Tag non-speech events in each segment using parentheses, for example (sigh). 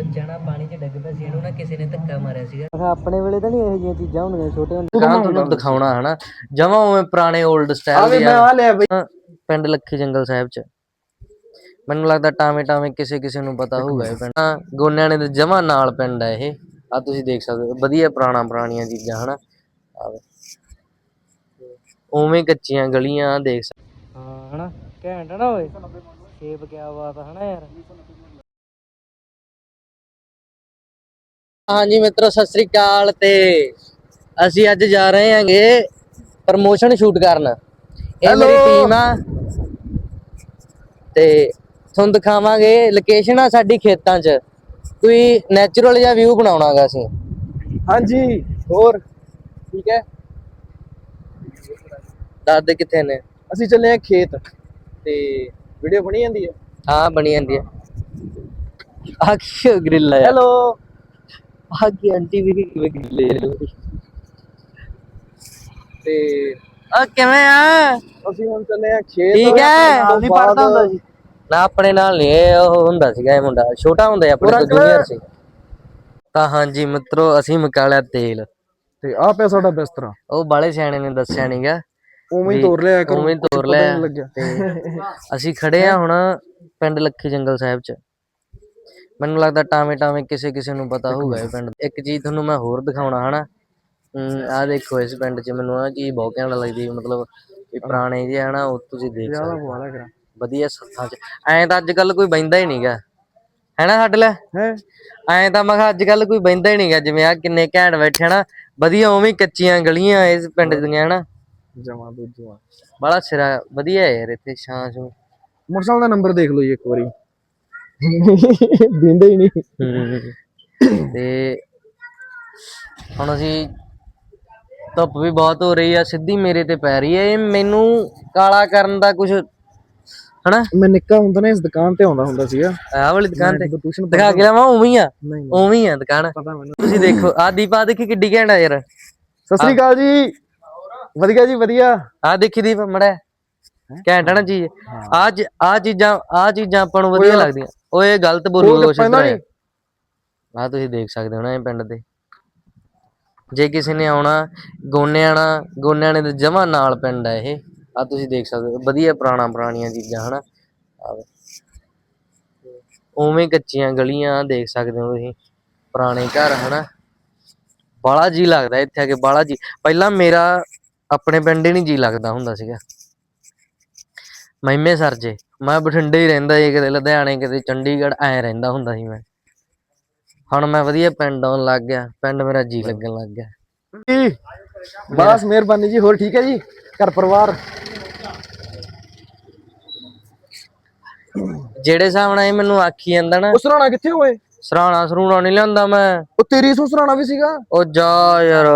ਬੱਚਾ ਨਾ ਪਾਣੀ 'ਚ ਡਿੱਗ ਪਿਆ ਸੀ ਇਹਨੂੰ ਨਾ ਕਿਸੇ ਨੇ ਧੱਕਾ ਮਾਰਿਆ ਸੀਗਾ। ਆਪਣੇ ਵੇਲੇ ਤਾਂ ਨਹੀਂ ਇਹੋ ਜਿਹੀਆਂ ਚੀਜ਼ਾਂ ਹੁੰਦੀਆਂ ਛੋਟੇ ਹੁੰਦੇ ਦੁਕਾਨ ਤੁਹਾਨੂੰ ਦਿਖਾਉਣਾ ਹਨਾ ਜਮਾ ਉਵੇਂ ਪੁਰਾਣੇ 올ਡ ਸਟਾਈਲ ਦੀ ਆ ਲਿਆ ਬਈ। ਹਾਂ, ਪਿੰਡ ਲੱਖੀ ਜੰਗਲ ਸਾਹਿਬ ਚ। ਮੈਨੂੰ ਲੱਗਦਾ ਟਾਵੇਂ ਟਾਵੇਂ ਕਿਸੇ ਕਿਸੇ ਨੂੰ ਪਤਾ ਹੋਊਗਾ ਇਹ ਪਿੰਡ। ਹਾਂ, ਗੋਨਿਆਂ ਨੇ ਜਮਾ ਨਾਲ ਪਿੰਡ ਹੈ ਇਹ। ਆ ਤੁਸੀਂ ਦੇਖ ਸਕਦੇ ਹੋ ਵਧੀਆ ਪੁਰਾਣਾ ਪੁਰਾਣੀਆਂ ਚੀਜ਼ਾਂ ਹਨਾ। ਆਹ ਵੇ। ਉਵੇਂ ਕੱਚੀਆਂ ਗਲੀਆਂ ਦੇਖ ਸਕਦੇ ਹਾਂ ਹਨਾ ਘੈਂਟ ਆ ਨਾ ਓਏ ਸ਼ੇਪ ਕਿਆ ਬਾਤ ਆ ਹਨਾ ਯਾਰ। ਹਾਂਜੀ ਮਿੱਤਰੋ ਸਤਿ ਸ੍ਰੀ ਅਕਾਲ ਤੇ ਅਸੀਂ ਅੱਜ ਜਾ ਰਹੇ ਹਾਂਗੇ ਪ੍ਰਮੋਸ਼ਨ ਸ਼ੂਟ ਕਰਨ। ਇਹ ਮੇਰੀ ਟੀਮ ਆ। ਤੇ ਤੁਹਾਨੂੰ ਦਿਖਾਵਾਂਗੇ ਲੋਕੇਸ਼ਨ ਆ ਸਾਡੀ ਖੇਤਾਂ 'ਚ। ਕੋਈ ਨੈਚੁਰਲ ਜਿਹਾ ਵਿਊ ਬਣਾਉਣਾਗਾ ਅਸੀਂ। ਹਾਂਜੀ ਹੋਰ? ਠੀਕ ਹੈ? ਦੱਸ ਕਿੱਥੇ ਨੇ? ਅਸੀਂ ਚੱਲੇ ਆ ਖੇਤ। ਤੇ ਵੀਡੀਓ ਬਣੀ ਜਾਂਦੀ ਹੈ? ਹਾਂ ਬਣੀ ਜਾਂਦੀ ਆ ਕੀ ਗ੍ਰਿਲ ਆ ਹੈਲੋ ਕੀ ਆਂਟੀ ਵੀ ਕਿਵੇਂ ਗ੍ਰਿਲ ਹੈ ਤੇ ਆ ਕਿਵੇਂ ਆ? ਅਸੀਂ ਹੁਣ ਚੱਲੇ ਆ ਖੇਤ। ਠੀਕ ਹੈ। ਨਾਲ ਨਹੀਂ ਪੜਦਾ ਹੁੰਦਾ ਜੀ। ਨਾ ਆਪਣੇ ਨਾਲ ਨਹੀਂ ਇਹ ਉਹ ਹੁੰਦਾ ਸੀਗਾ ਇਹ ਮੁੰਡਾ ਛੋਟਾ ਹੁੰਦਾ ਸੀ ਆਪਣੇ ਤੋਂ ਜੂਨੀਅਰ ਸੀ। ਤਾਂ ਹਾਂਜੀ ਮਿੱਤਰੋ ਅਸੀਂ ਮਕਾਲਿਆ ਤੇਲ। ਤੇ ਆ ਪਿਆ ਸਾਡਾ ਬਿਸਤਰਾ। ਉਹ ਬਾਲੇ ਸਿਆਣੇ ਨੇ ਦੱਸਿਆ ਨਹੀਂਗਾ ਉਵੇਂ ਹੀ ਤੋਰ ਲਿਆ ਕਰੋ ਉਵੇਂ ਹੀ ਕੁਛ ਤੋਰ ਪਤਾ ਲਿਆ। ਨਹੀਂ ਲੱਗਿਆ। ਤੇ ਅਸੀਂ ਖੜੇ ਆ ਹੁਣ ਪਿੰਡ ਲੱਖੀ ਜੰਗਲ ਸਾਹਿਬ ਚ। ਮੈਨੂੰ ਲੱਗਦਾ ਟਾਵੇਂ ਟਾਵੇਂ ਕਿਸੇ ਕਿਸੇ ਨੂੰ ਪਤਾ ਹੋਊਗਾ ਇਹ ਪਿੰਡ ਇੱਕ ਚੀਜ਼ ਤੁਹਾਨੂੰ ਮੈਂ ਹੋਰ ਦਿਖਾਉਣਾ ਹਨਾ? ਆ ਦੇਖੋ ਇਸ ਪਿੰਡ 'ਚ ਮੈਨੂੰ ਆ ਚੀਜ਼ ਬਹੁਤ ਘੈਂਟ ਲੱਗਦੀ ਮਤਲਬ ਇਹ ਪੁਰਾਣੇ ਜਿਹੇ ਹਨਾ ਉਹ ਤੁਸੀਂ ਦੇਖ ਸਕਦੇ ਵਧੀਆ ਸੱਥਾਂ 'ਚ। ਐਂ ਤਾਂ ਅੱਜ ਕੱਲ ਕੋਈ ਬੈਂਦਾ ਹੀ ਨਹੀਂਗਾ ਹੈਨਾ ਛੱਡ ਲੈ? ਐਂ ਤਾਂ ਮੈਂ ਅੱਜ ਕੱਲ ਕੋਈ ਬੈਂਦਾ ਹੀ ਨਹੀਂਗਾ ਜਿਵੇਂ ਆ ਕਿੰਨੇ ਘੈਂਟ ਬੈਠੇ ਹਨਾ ਵਧੀਆ ਉਵੇਂ ਕੱਚੀਆਂ ਗਲੀਆਂ ਇਸ ਪਿੰਡ ਦੀਆਂ ਹਨਾ? ਜਮਾ ਦੂਜਾ ਬੜਾ ਸਿਰਾ ਵਧੀਆ ਯਾਰ ਇੱਥੇ ਛਾਂ ਛੂੰ ਮੋਟਰਸਾਈਕਲ ਦਾ ਨੰਬਰ ਦੇਖ ਲਓ ਜੀ ਇੱਕ ਵਾਰੀ। ਦਿੰਦੇ ਹੀ ਨਹੀਂ। ਤੇ ਹੁਣ ਅਸੀਂ ਧੁੱਪ ਵੀ ਬਹੁਤ ਹੋ ਰਹੀ ਆ ਸਿੱਧੀ ਮੇਰੇ ਤੇ ਪੈ ਰਹੀ ਹੈ ਇਹ ਮੈਨੂੰ ਕਾਲਾ ਕਰਨ ਦਾ ਕੁਝ ਹਨਾ? ਮੈਂ ਨਿੱਕਾ ਹੁੰਦਾ ਨਾ ਇਸ ਦੁਕਾਨ ਤੇ ਆਉਂਦਾ ਹੁੰਦਾ ਸੀਗਾ। ਆਹ ਵਾਲੀ ਦੁਕਾਨ ਤੇ। ਟਿਊਸ਼ਨ ਦਿਖਾ ਕੇ ਲਾਵਾਂ ਉਵੇਂ ਹੀ ਆ? ਨਹੀਂ ਨਹੀਂ, ਉਵੇਂ ਹੀ ਆ ਦੁਕਾਨ? ਪਤਾ ਮੈਨੂੰ। ਤੁਸੀਂ ਦੇਖੋ ਆ ਦੀਪਾ ਦੇਖੀ ਕਿੱਡੀ ਘੈਂਟ ਆ ਯਾਰ। ਸਤਿ ਸ੍ਰੀ ਅਕਾਲ ਜੀ। ਵਧੀਆ ਜੀ ਵਧੀਆ। ਆ ਦੇਖੀ ਦੀਪ ਮੜਾ ਘੈਂਟ ਆ ਨਾ ਚੀਜ਼। ਆ ਆ ਚੀਜ਼ਾਂ ਆ ਚੀਜ਼ਾਂ ਆਪਾਂ ਨੂੰ ਵਧੀਆ ਲੱਗਦੀਆਂ। ਓਏ ਗਲਤ ਬੋਲੂਗਾ ਕੁਛ ਇਧਰ ਆ ਤੁਸੀਂ ਦੇਖ ਸਕਦੇ ਹੋ ਨਾ ਇਹ ਪਿੰਡ ਦੇ। ਜੇ ਕਿਸੇ ਨੇ ਆਉਣਾ ਗੋਨਿਆਂ ਨਾਲ ਗੋਨਿਆਂ ਨੇ ਜਮਾ ਨਾਲ ਪਿੰਡ ਆ ਇਹ। ਆ ਤੁਸੀਂ ਦੇਖ ਸਕਦੇ ਹੋ ਵਧੀਆ ਪੁਰਾਣਾ ਪੁਰਾਣੀਆਂ ਚੀਜ਼ਾਂ ਹਨਾ। ਉਵੇਂ ਕੱਚੀਆਂ ਗਲੀਆਂ ਦੇਖ ਸਕਦੇ ਹੋ ਤੁਸੀਂ ਪੁਰਾਣੇ ਘਰ ਹਨਾ। ਬਾਲਾ ਜੀ ਲੱਗਦਾ ਇੱਥੇ ਆ ਕੇ ਬਾਲਾ ਜੀ। ਪਹਿਲਾਂ ਮੇਰਾ ਆਪਣੇ ਪਿੰਡ ਹੀ ਨਹੀਂ ਜੀ ਲੱਗਦਾ ਹੁੰਦਾ ਸੀਗਾ। ਮਹਿਮੇ ਸਰ ਜੇ। ਮੈਂ ਬਠਿੰਡੇ ਹੀ ਰਹਿੰਦਾ ਸੀ ਕਿਤੇ ਲੁਧਿਆਣੇ ਕਿਤੇ ਚੰਡੀਗੜ੍ਹ ਐ ਰਹਿੰਦਾ ਹੁੰਦਾ ਸੀ ਮੈਂ। ਹੁਣ ਮੈਂ ਵਧੀਆ ਪਿੰਡ ਆਉਣ ਲੱਗ ਗਿਆ ਪਿੰਡ ਮੇਰਾ ਜੀ ਲੱਗਣ ਲੱਗ ਗਿਆ। ਜੀ ਬਸ ਮਿਹਰਬਾਨੀ ਜੀ ਹੋਰ ਠੀਕ ਹੈ ਜੀ? ਘਰ ਪਰਿਵਾਰ? ਜਿਹੜੇ ਹਿਸਾਬ ਨਾਲ ਇਹ ਮੈਨੂੰ ਆਖੀ ਜਾਂਦਾ ਨਾ। ਸਰਾਣਾ ਕਿੱਥੇ ਹੋਏ ਸਰਾਣਾ ਸਰੂਣਾ ਨਹੀਂ ਲਿਆਂਦਾ ਮੈਂ। ਉਹ ਤੇਰੀ ਸੋ ਸਰਾਣਾ ਵੀ ਸੀਗਾ? ਉਹ ਜਾ ਯਾਰ।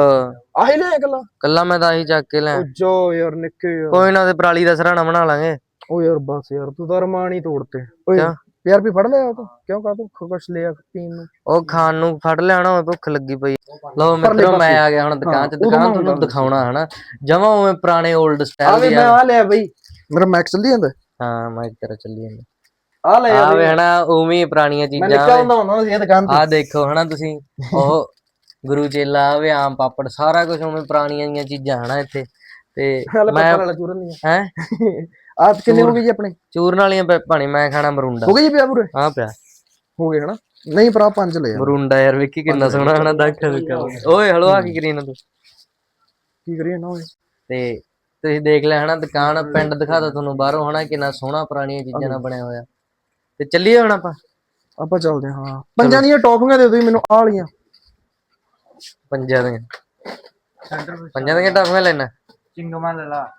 ਆਹੀ ਲੈ ਇਕੱਲਾ ਕੱਲਾ? ਮੈਂ ਤਾਂ ਆਹੀ ਚੱਕ ਕੇ ਲੈ ਉਹ ਜੋ ਯਾਰ ਨਿੱਕੇ ਯਾਰ। ਕੋਈ ਨਾ ਤੇ ਪਰਾਲੀ ਦਾ ਸਰਾਣਾ ਬਣਾ ਲਾਂਗੇ। ਉਹ ਯਾਰ ਬਸ ਯਾਰ ਤੂੰ ਤਾਂ ਰਮਾਨ ਹੀ ਤੋੜਤੇ। ਓਏ ਕਿਆ? ਯਾਰ ਵੀ ਫੜ ਲਿਆ ਤੂੰ। ਕਿਉਂ ਕਾ ਤੂੰ ਕੁਛ ਲਿਆ ਪੀਣ ਨੂੰ। ਉਹ ਖਾਣ ਨੂੰ ਫੜ ਲਿਆਣਾ ਹੋਵੇ ਭੁੱਖ ਲੱਗੀ ਪਈ। ਲਓ ਮਿੱਤਰੋ ਮੈਂ ਪਾਸੇ। ਆ ਗਿਆ ਹੁਣ ਦੁਕਾਨ 'ਚ। ਉਦੋਂ ਦੁਕਾਨ ਮੈਂ ਤੁਹਾਨੂੰ ਦਿਖਾਉਣਾ ਹਨਾ? ਜਮਾ ਉਵੇਂ ਪੁਰਾਣੇ 올ਡ ਆ ਸਟਾਈਲ ਵੀ ਦੀ ਮੈਂ ਆ ਆ ਲਿਆ ਬਈ। ਮੇਰਾ ਮੈਕਸ ਚੱਲੀ ਜਾਂਦਾ? ਹਾਂ ਮੈਂ ਤੇਰਾ ਚੱਲੀ ਜਾਂਦਾ। ਆ ਲੈ ਆ ਵੇ ਹਨਾ ਉਵੇਂ ਹੀ ਪੁਰਾਣੀਆਂ ਮੈਂ ਚੀਜ਼ਾਂ ਨਿੱਕਾ ਹੁੰਦਾ ਹੁੰਦਾ ਸੀ ਇਹ ਦੁਕਾਨ ਤੇ। ਆ ਦੇਖੋ ਹਨਾ ਤੁਸੀਂ ਉਹ (laughs) ਗੁਰੂ ਚੇਲਾ ਵੇ ਆਮ ਪਾਪੜ ਸਾਰਾ ਕੁਝ ਉਵੇਂ ਪੁਰਾਣੀਆਂ ਜੀਆਂ ਚੀਜ਼ਾਂ ਹਨਾ ਇੱਥੇ। ਤੇ ਹਲੇ ਮੈਂ ਪੱਪਾ ਵਾਲਾ ਚੂਰਨ ਨਹੀਂ ਹੈ? (laughs) ਆ ਕਿੰਨੇ ਹੋ ਗਏ ਜੀ ਆਪਣੇ? ਚੂਰਨ ਵਾਲੀਆਂ ਨੀ ਮੈਂ ਖਾਣਾ ਮਰੂੰਡਾ। ਹੋ ਗਏ ਜੀ ਪਿਆ ਪੂਰੇ? ਆ ਪਿਆ। ਹੋ ਗਏ ਹਨਾ? ਨਹੀਂ ਭਰਾ ਪੰਜ ਲੈ ਯਾਰ ਮਰੂੰਡਾ ਯਾਰ ਵੇਖੀ ਕਿੰਨਾ ਸੋਹਣਾ ਹਨਾ ਦਾਖਾ ਵੇਖਾ ਓਏ ਹਲੋ ਆ ਕੀ ਕਰੀ ਨਾ ਤੂੰ? ਕੀ ਕਰੀਏ ਨਾ ਓਏ? ਤੇ ਤੁਸੀਂ ਦੇਖ ਲਿਆ ਹਨਾ ਦੁਕਾਨ ਪਿੰਡ ਦਿਖਾਦਾ ਤੁਹਾਨੂੰ ਬਾਹਰੋਂ ਹਨਾ ਕਿੰਨਾ ਸੋਹਣਾ ਪੁਰਾਣੀਆਂ ਚੀਜ਼ਾਂ ਨਾਲ ਬਣਿਆ ਹੋਇਆ। ਤੇ ਚੱਲੀਏ ਹੁਣ ਆਪਾਂ? ਆਪਾਂ ਚੱਲਦੇ ਹਾਂ ਹਾਂ। ਪੰਜਾਂ ਦੀਆਂ ਟੌਫੀਆਂ ਦੇ ਦਿਓ ਜੀ ਮੈਨੂੰ ਆਹ ਵਾਲੀਆਂ। ਪੰਜਾਂ ਦੀਆਂ। ਪੰਜਾਂ ਦੀਆਂ ਟਾਫੀਆਂ ਲੈਣਾ। ਚਿੰਗਮਾ ਲੈ ਲਾ।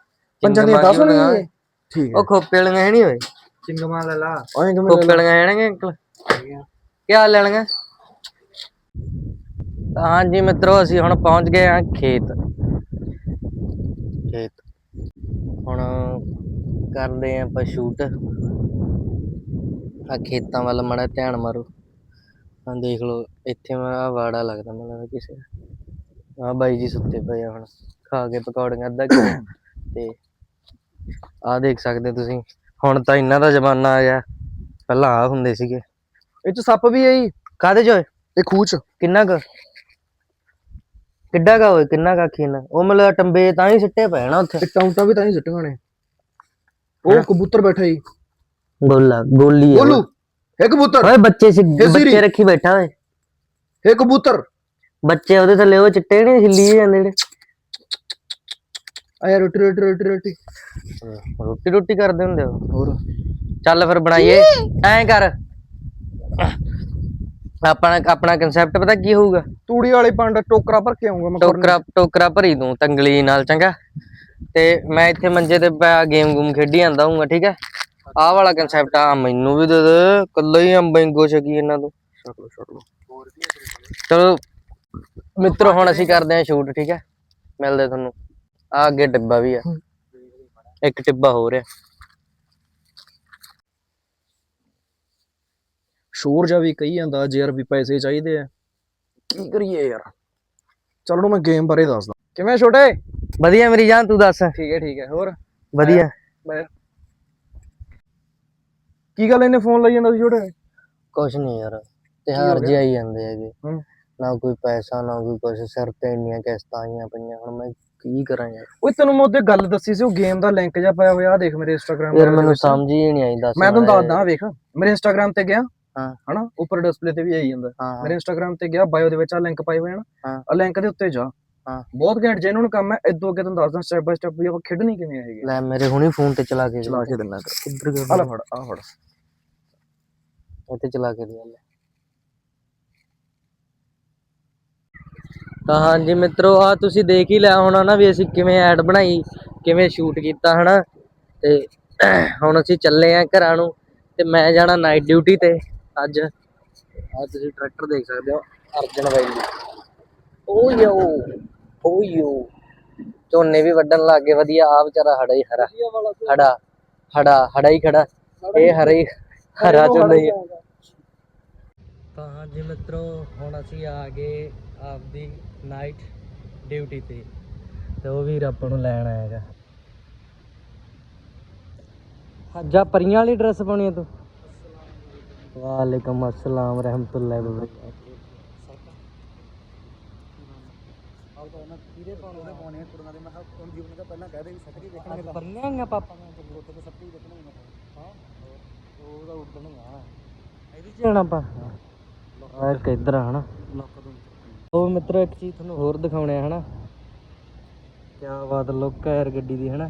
ਪੰਜਾਂ ਦੀਆਂ 10 ਨਹੀਂ ਠੀਕ ਹੈ। ਉਹ ਖੋਪੇ ਵਾਲੀਆਂ ਹੈ ਨਹੀਂ ਓਏ? ਚਿੰਗਮਾ ਲੈ ਲਾ ਐਂ ਕਿਵੇਂ ਖੋਪੇ ਵਾਲੀਆਂ ਹੈਣਗੇ ਅੰਕਲ? ਕੀ ਹਾਲ ਲੈਣਗੇ ਤਾਂ ਹਾਂਜੀ ਮਿੱਤਰੋ ਅਸੀਂ ਹੁਣ ਪਹੁੰਚ ਗਏ ਹਾਂ ਖੇਤ। ਖੇਤ। ਹੁਣ ਕਰਦੇ ਆਂ ਆਪਾਂ ਸ਼ੂਟ। ਆ ਖੇਤਾਂ ਵੱਲ ਮੜਾ ਧਿਆਨ ਮਾਰੋ। ਹਾਂ ਦੇਖ ਲਓ ਇੱਥੇ ਮੈਂ ਆ ਵਾੜਾ ਲੱਗਦਾ ਮੈਨੂੰ ਕਿਸੇ ਆ ਬਾਈ ਜੀ ਸੁੱਤੇ ਪਏ ਆ ਹੁਣ। ਖਾ ਕੇ ਪਕੌੜੀਆਂ ਅੱਧਾ ਕਿਲੋ ਤੇ ਆ ਦੇਖ ਸਕਦੇ ਹੋ ਤੁਸੀਂ। ਹੁਣ ਤਾਂ ਇਹਨਾਂ ਦਾ ਜ਼ਮਾਨਾ ਆ ਗਿਆ। ਪਹਿਲਾਂ ਆ ਹੁੰਦੇ ਸੀਗੇ। ਇਹ ਚ ਸੱਪ ਵੀ ਹੈ ਜੀ। ਕਾਦੇ ਚ ਓਏ? ਇਹ ਖੂਚ। ਕਿੰਨਾ ਕੁ? ਕਿੱਡਾ ਕਾ ਓਏ? ਕਿੰਨਾ ਕਾ ਖੀਨਾ? ਉਹ ਮਤਲਬ ਟੰਬੇ ਤਾਂ ਹੀ ਸਿੱਟੇ ਪਏ ਨਾ ਉੱਥੇ। ਤੇ ਟਾਉਂਟਾ ਵੀ ਤਾਂ ਹੀ ਸੁੱਟੀਆਂ ਨੇ ਉਹ ਕਬੂਤਰ ਬੈਠਾ ਜੀ। ਗੋਲਾ ਗੋਲੀ ਬੋਲੂ। ਇਹ ਕਬੂਤਰ। ਓਏ ਬੱਚੇ ਸੀ ਇਹ ਸੀਰੀ। ਬੱਚੇ ਰੱਖੀ ਬੈਠਾ ਓਏ। ਇਹ ਕਬੂਤਰ। ਬੱਚੇ ਉਹਦੇ ਥੱਲੇ ਉਹ ਚਿੱਟੇ ਨਹੀਂ ਹਿੱਲੀ ਜਾਂਦੇ ਜਿਹੜੇ। ਆਇਆ ਰੋਟੀ ਰੋਟੀ ਰੋਟੀ ਰੋਟੀ। ਰੋਟੀ ਰੋਟੀ ਕਰਦੇ ਹੁੰਦੇ ਹੋ? ਹੋਰ। ਚੱਲ ਫਿਰ ਬਣਾਈਏ। ਐਂ ਕਰ। ਆਪਣਾ ਆਪਣਾ ਕਨਸੈਪਟ ਪਤਾ ਕੀ ਹੋਊਗਾ? ਤੂੜੀ ਵਾਲੇ ਪੰਡ ਟੋਕਰਾ ਭਰ ਕੇ ਆਉਂਗਾ ਮੈਂ ਟੋਕਰਾ ਟੋਕਰਾ ਭਰੀ ਦੂੰ ਤੰਗਲੀ ਨਾਲ ਚੰਗਾ। ਤੇ ਮੈਂ ਇੱਥੇ ਮੰਜੇ ਤੇ ਗੇਮ ਗੂਮ ਖੇਡੀ ਜਾਂਦਾ ਹੂੰਗਾ ਠੀਕ ਹੈ? ਆਹ ਵਾਲਾ ਕਨਸੈਪਟ ਆ ਮੈਨੂੰ ਵੀ ਦੇ ਦੇ। ਕੱਲਾ ਹੀ ਅੰਬੈਂਗੋ ਛਕੀ ਇਹਨਾਂ ਤੋਂ। ਛੱਡ ਲਓ ਛੱਡ ਲਓ। ਚਲੋ ਮਿੱਤਰੋ ਹੁਣ ਅਸੀਂ ਕਰਦੇ ਹਾਂ ਸ਼ੂਟ ਠੀਕ ਹੈ? ਮਿਲਦੇ ਤੁਹਾਨੂੰ। ਆ ਅੱਗੇ ਟਿੱਬਾ ਵੀ ਆ। ਇੱਕ ਟਿੱਬਾ ਹੋ ਰਿਹਾ ਸ਼ੋਰ ਜਾ ਵੀ ਕਹੀ ਜਾਂਦਾ ਜੇ ਯਾਰ ਵੀ ਪੈਸੇ ਚਾਹੀਦੇ ਆ। ਕੀ ਕਰੀਏ ਯਾਰ? ਚਲ ਨੂੰ ਮੈਂ ਗੇਮ ਬਾਰੇ ਦੱਸਦਾ। ਕਿਵੇਂ ਛੋਟੇ? ਵਧੀਆ ਮੇਰੀ ਜਾਨ ਤੂੰ ਦੱਸ? ਠੀਕ ਹੈ ਠੀਕ ਹੈ। ਹੋਰ? ਵਧੀਆ। ਮੈਂ ਕੀ ਗੱਲ ਇਹਨੇ ਫੋਨ ਲਈ ਜਾਂਦਾ ਸੀ ਛੋਟੇ? ਕੁਛ ਨਹੀਂ ਯਾਰ ਤਿਹਾਰ ਜਿਹੇ ਆਈ ਜਾਂਦੇ ਹੈਗੇ। ਹੂੰ। ਨਾ ਕੋਈ ਪੈਸਾ ਨਾ ਕੋਈ ਕੁਛ ਸਿਰ ਤੇ ਇੰਨੀਆਂ ਕਿਸ਼ਤਾਂ ਆਈਆਂ ਪਈਆਂ ਹੁਣ ਮੈਂ ਕੀ ਕਰਾਂ ਯਾਰ? ਓਏ ਤੈਨੂੰ ਮੈਂ ਉਹਦੇ ਗੱਲ ਦੱਸੀ ਸੀ ਉਹ ਗੇਮ ਦਾ ਲਿੰਕ ਜਿਹਾ ਪਾਇਆ ਹੋਇਆ ਆ ਦੇਖ ਮੇਰੇ ਇੰਸਟਾਗ੍ਰam ਯਾਰ ਮੈਨੂੰ ਸਮਝ ਹੀ ਨਹੀਂ ਆਈ ਦੱਸ ਮੈਂ ਤੁਹਾਨੂੰ ਮਾੜਾ ਦੱਸਦਾ ਵੇਖ ਮੇਰੇ ਇੰਸਟਾਗ੍ਰam ਤੇ ਗਿਆ ਹਾਂ। ਹਨਾ? ਉੱਪਰ ਡਿਸਪਲੇ ਤੇ ਵੀ ਆਈ ਜਾਂਦਾ। ਮੇਰੇ ਇੰਸਟਾਗ੍ਰam ਤੇ ਗਿਆ ਬਾਇਓ ਦੇ ਵਿੱਚ ਆ ਲਿੰਕ ਪਾਏ ਹੋਏ ਹਨ। ਆ ਲਿੰਕ ਦੇ ਉੱਤੇ ਜਾ। ਹਾਂ। ਬਹੁਤ ਘੈਂਟ ਜੈਨੂਨ ਕੰਮ ਹੈ ਇਦੋਂ ਅੱਗੇ ਤੁਹਾਨੂੰ ਦੱਸਦਾ ਸਟੈਪ ਬਾਈ ਸਟੈਪ ਵੀ ਆਪਾਂ ਖੇਡਣੀ ਕਿਵੇਂ ਹੈਗੀ ਲੈ ਮੇਰੇ ਹੁਣੀ ਫੋਨ ਤੇ ਚਲਾ ਕੇ ਚਲਾ ਕੇ ਦਿੰਦਾ। ਕਿੱਧਰ ਆ ਗਿਆ ਫੜ ਆ ਫੜ। ਇੱਥੇ ਚਲਾ ਕੇ ਦੇ। ਲੈ ਤਾਂ ਹਾਂਜੀ ਮਿੱਤਰੋ ਆ ਤੁਸੀਂ ਦੇਖ ਹੀ ਲਿਆ ਹੋਣਾ ਨਾ ਵੀ ਅਸੀਂ ਕਿਵੇਂ ਐਡ ਬਣਾਈ ਕਿਵੇਂ ਸ਼ੂਟ ਕੀਤਾ ਹਨਾ? ਤੇ ਹੁਣ ਅਸੀਂ ਚੱਲੇ ਆਂ ਘਰਾਂ ਨੂੰ ਤੇ ਮੈਂ ਜਾਣਾ ਨਾਈਟ ਡਿਊਟੀ ਤੇ ਅੱਜ। ਆ ਤੁਸੀਂ ਟਰੈਕਟਰ ਦੇਖ ਸਕਦੇ ਹੋ ਅਰਜਨ ਬਾਈ ਜੀ ਓ ਯੋ ਓ ਯੋ। ਝੋਨੇ ਵੀ ਵੱਢਣ ਲੱਗ ਗਏ ਵਧੀਆ ਆ ਵਿਚਾਰਾ ਹੜਾ ਹੀ ਹਰਾ ਹੜਾ ਹੜਾ ਹੜਾ ਹੀ ਖੜਾ। ਇਹ ਹਰਾ ਹੀ ਹਰਾ ਝੋਨਾ ਹੀ। ਤਾਂ ਹਾਂਜੀ ਮਿੱਤਰੋ, ਹੁਣ ਅਸੀਂ ਆ ਗਏ ਆਪਦੀ ਨਾਈਟ ਡਿਊਟੀ ਤੇ ਤੇ ਉਹ ਵੀਰ ਆਪਾਂ ਨੂੰ ਲੈਣ ਆਏਗਾ ਹੱਜਾ ਪਰੀਆਂ ਵਾਲੀ ਡਰੈਸ ਪਾਉਣੀ ਹੈ ਤੂੰ? ਵਾਲੇਕਮ ਅਸਲਾਮ ਰਹਿਮਤੁਲਾਹ ਵਬਰਕਾਤੁਹ। ਪਰੀਆਂ ਆ ਪਾਪਾ ਨੇ ਉੱਤੇ ਸਭ ਕੁਝ ਦੇਖਣਾ ਹਾਂ ਉਹ ਤਾਂ ਉੱਡਣਗਾ ਇਹਦੇ ਚ ਜਾਣਾ ਆਪਾਂ। ਆ ਇੱਕ ਇੱਧਰ ਆ, ਹਨਾ? ਉਹ ਮਿੱਤਰੋ, ਇੱਕ ਚੀਜ਼ ਤੁਹਾਨੂੰ ਹੋਰ ਦਿਖਾਉਣੇ ਆ, ਹਨਾ? ਕੀ ਬਾਤ ਲੁੱਕ ਹੈ ਯਾਰ ਗੱਡੀ ਦੀ, ਹਨਾ?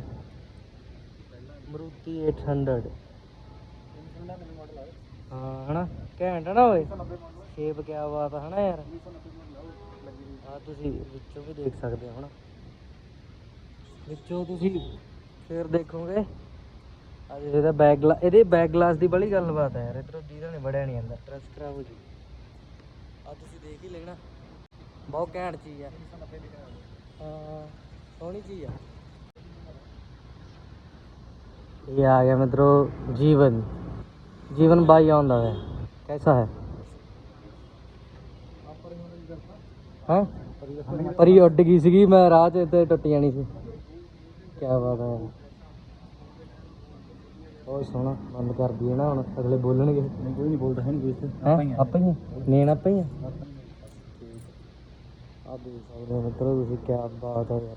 ਮਰੂਤੀ 800 ਹਾਂ, ਹਨਾ? ਘੈਂਟ ਨਾ ਓਏ? ਸ਼ੇਪ ਕੀ ਬਾਤ ਆ, ਹਨਾ ਯਾਰ? ਆ ਤੁਸੀਂ ਵਿੱਚੋਂ ਵੀ ਦੇਖ ਸਕਦੇ ਹੋ, ਹਨਾ? ਵਿੱਚੋਂ ਤੁਸੀਂ ਫੇਰ ਦੇਖੋਗੇ। ਆ ਇਹਦਾ ਬੈਕ ਇਹਦੇ ਬੈਕ ਗਲਾਸ ਦੀ ਬੜੀ ਗੱਲਬਾਤ ਹੈ ਯਾਰ, ਇਧਰੋਂ ਜਿਹਦਾ ਨਹੀਂ ਵੜਿਆ ਨਹੀਂ ਜਾਂਦਾ ਟਰਸ ਖਰਾਬ ਹੋ ਜੀ। ਆ ਤੁਸੀਂ ਦੇਖ ਹੀ ਲੈਣਾ। ਬਹੁਤ ਘੈਂਟ ਚੀਜ਼ ਆ। ਹਾਂ, ਸੋਹਣੀ ਚੀਜ਼ ਆ। ਇਹ ਆ ਗਿਆ ਮਿੱਤਰੋ ਜੀਵਨ। ਜੀਵਨ ਬਾਈ ਆਉਂਦਾ ਹੈ। ਕੈਸਾ ਹੈ? ਹਾਂ? ਪਰੀ ਉੱਡ ਗਈ ਸੀਗੀ, ਮੈਂ ਰਾਹ 'ਚ ਤੇ ਟੁੱਟ ਜਾਣੀ ਸੀ। ਕੀ ਬਾਤ ਹੈ। ਬਹੁਤ ਸੋਹਣਾ ਬੰਦ ਕਰ ਦਈਏ ਨਾ ਹੁਣ ਅਗਲੇ ਬੋਲਣਗੇ। ਕੋਈ ਨਹੀਂ ਬੋਲਦਾ ਹੈ ਨਹੀਂ ਕੋਈ ਇੱਥੇ ਆਪਾਂ ਹੀ ਨੇਣ ਆਪਾਂ ਹੀ ਆ। ਆ ਦੇਖ ਸਕਦੇ ਹੋ ਮਿੱਤਰੋ ਤੁਸੀਂ ਕੀ ਬਾਤ ਹੈ ਯਾਰ।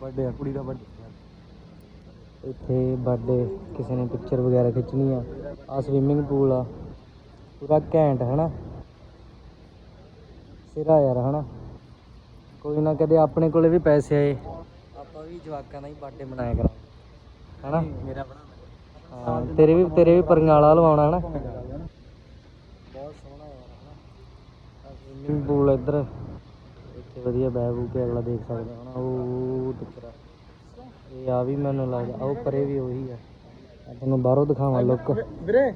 ਬਰਥਡੇ ਆ ਕੁੜੀ ਦਾ ਬਰਥਡੇ ਇੱਥੇ ਬਰਥਡੇ ਕਿਸੇ ਨੇ ਪਿਕਚਰ ਵਗੈਰਾ ਖਿੱਚਣੀ ਆ। ਆ ਸਵਿਮਿੰਗ ਪੂਲ ਆ। ਪੂਰਾ ਘੈਂਟ ਹੈ ਨਾ ਸਿਰਾ ਯਾਰ ਹਨਾ? ਕੋਈ ਨਾ ਕਦੇ ਆਪਣੇ ਕੋਲੇ ਵੀ ਪੈਸੇ ਆਏ। ਆਪਾਂ ਵੀ ਜਵਾਕਾਂ ਦਾ ਹੀ ਬਰਥਡੇ ਮਨਾਇਆ ਕਰਾਂਗੇ। ਹਨਾ? ਮੇਰਾ ਬਣਾ ਹਾਂ ਤੇਰੇ ਵੀ ਤੇਰੇ ਵੀ ਪਰੰਗਾਲਾ ਲਵਾਉਣਾ ਹਨਾ ਬਹੁਤ ਸੋਹਣਾ ਯਾਰ ਹਨਾ ਸਵਿਮਿੰਗ ਪੂਲ ਇੱਧਰ। ਇੱਥੇ ਵਧੀਆ ਬਹਿ ਬੂ ਕੇ ਅਗਲਾ ਦੇਖ ਸਕਦਾ ਹਨਾ ਉਹ ਟਿਕਰਾ ਇਹ ਆ ਵੀ ਮੈਨੂੰ ਲੱਗਦਾ ਉਹ ਪਰੇ ਵੀ ਉਹੀ ਆ ਤੁਹਾਨੂੰ ਬਾਹਰੋਂ ਦਿਖਾਵਾਂ ਲੁੱਕ ਵੀਰੇ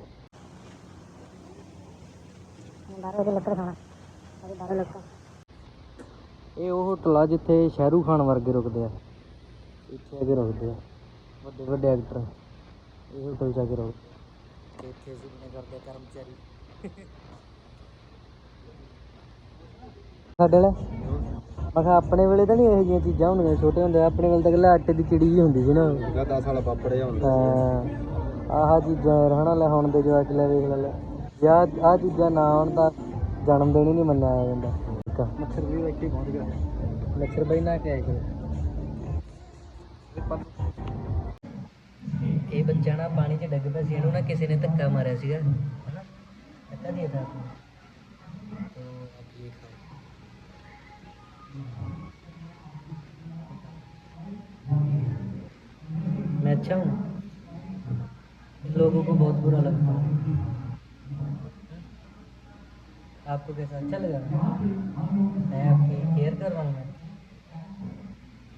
ਇਹ ਉਹ ਹੋਟਲ ਆ ਜਿੱਥੇ ਸ਼ਾਹਰੂਖ ਖਾਨ ਵਰਗੇ ਰੁਕਦੇ ਆ। ਇੱਥੇ ਆ ਕੇ ਰੁਕਦੇ ਆ। ਵੱਡੇ ਵੱਡੇ ਐਕਟਰ ਇਹ ਹੋਟਲ ਜਾ ਕੇ ਰੁਕਦੇ ਤੇ ਇੱਥੇ ਬਣੇ ਕਰਦੇ ਕਰਮਚਾਰੀ। ਸਾਡੇ ਵਾਲਾ? ਮੈਂ ਕਿਹਾ ਆਪਣੇ ਵੇਲੇ ਤਾਂ ਨਹੀਂ ਇਹੋ ਜਿਹੀਆਂ ਚੀਜ਼ਾਂ ਹੁੰਦੀਆਂ ਛੋਟੇ ਹੁੰਦੇ ਆਪਣੇ ਵੇਲੇ ਤਾਂ ਇਕੱਲਾ ਆਟੇ ਦੀ ਚਿੜੀ ਹੀ ਹੁੰਦੀ ਸੀ ਨਾ। 10 ਸਾਲ ਪਾਪੜੇ ਹੁੰਦਾ ਹਾਂ ਆਹ ਚੀਜ਼ਾਂ ਯਾਰ ਹਨਾ ਲੈ ਹੁਣ ਦੇ ਜਵਾਕ ਲੈ ਵੇਖ ਲੈ ਜੇ ਆਹ ਚੀਜ਼ਾਂ ਨਾ ਆਉਣ ਤਾਂ ਜਨਮ ਦਿਨ ਹੀ ਨਹੀਂ ਮੰਨਿਆ ਜਾਂਦਾ। ਠੀਕ ਆ। ਮੱਛਰ ਵੀ ਇੱਥੇ ਪਹੁੰਚ ਗਿਆ। ਮੱਛਰ ਬਈ ਨਾ ਕੇ ਆਏ ਕਰੋ ਇਹ ਬੱਚਾ ਨਾ ਪਾਣੀ 'ਚ ਡਿੱਗ ਪਿਆ ਸੀ ਇਹਨੂੰ ਨਾ ਕਿਸੇ ਨੇ ਧੱਕਾ ਮਾਰਿਆ ਸੀਗਾ ਹਨਾ ਧੱਕਾ ਦਿਆ ਥਾ ਆਪਨੇ तो आप ये खाओ मैं अच्छा हूँ लोगों को बहुत बुरा लगता है आपको कैसा अच्छा लगा मैं आपकी केयर कर रहा हूँ मैं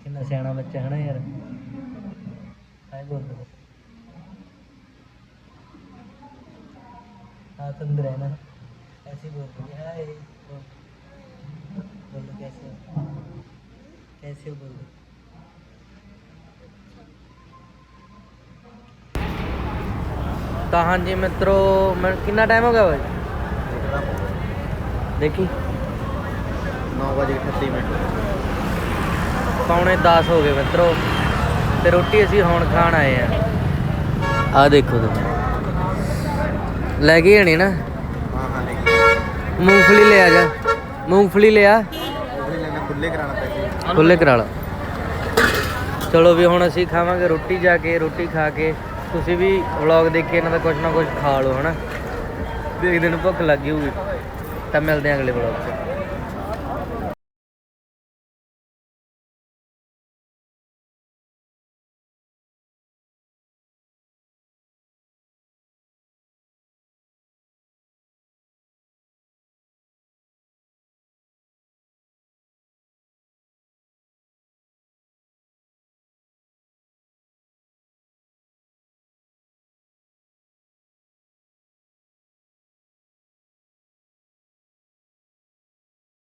कितना सियाना बच्चा है ना यार हाय बोल हाथ अंदर है ना ऐसे ही बोल दो हाय बोल बोल दो कैसे हो कैसे हो बोल दो ਤਾਂ ਹਾਂਜੀ ਮਿੱਤਰੋ ਮੈਂ ਕਿੰਨਾ ਟਾਈਮ ਹੋ ਗਿਆ ਓਏ ਦੇਖੀ 9 ਵਜੇ 38 ਮਿੰਟ ਪੌਣੇ 10 ਹੋ ਗਏ ਮਿੱਤਰੋ ਤੇ ਰੋਟੀ ਅਸੀਂ ਹੁਣ ਖਾਣ ਆਏ ਆ ਆ ਦੇਖੋ ਤੁਸੀਂ ਲੈ ਕੇ ਆਣੀ ਨਾ। ਹਾਂ ਹਾਂ ਨਹੀਂ ਮੂੰਗਫਲੀ ਲੈ ਆ ਜਾ। ਮੂੰਗਫਲੀ ਲਿਆ। ਉਹਨੇ ਲੈਣਾ ਖੁੱਲੇ ਕਰਾਣਾ ਪੈਸੇ ਖੁੱਲੇ ਕਰਾ ਲਾ। ਚਲੋ ਵੀ ਹੁਣ ਅਸੀਂ ਖਾਵਾਂਗੇ ਰੋਟੀ ਜਾ ਕੇ, ਰੋਟੀ ਖਾ ਕੇ। ਤੁਸੀਂ ਵੀ ਵਲੌਗ ਦੇਖ ਕੇ ਇਹਨਾਂ ਦਾ ਕੁਝ ਨਾ ਕੁਝ ਖਾ ਲਓ, ਹਨਾ। ਵੀ ਇੱਕ ਦਿਨ ਭੁੱਖ ਲੱਗੀ ਹੋਊਗੀ। ਤਾਂ ਮਿਲਦੇ ਹਾਂ ਅਗਲੇ ਵਲੌਗ 'ਚ।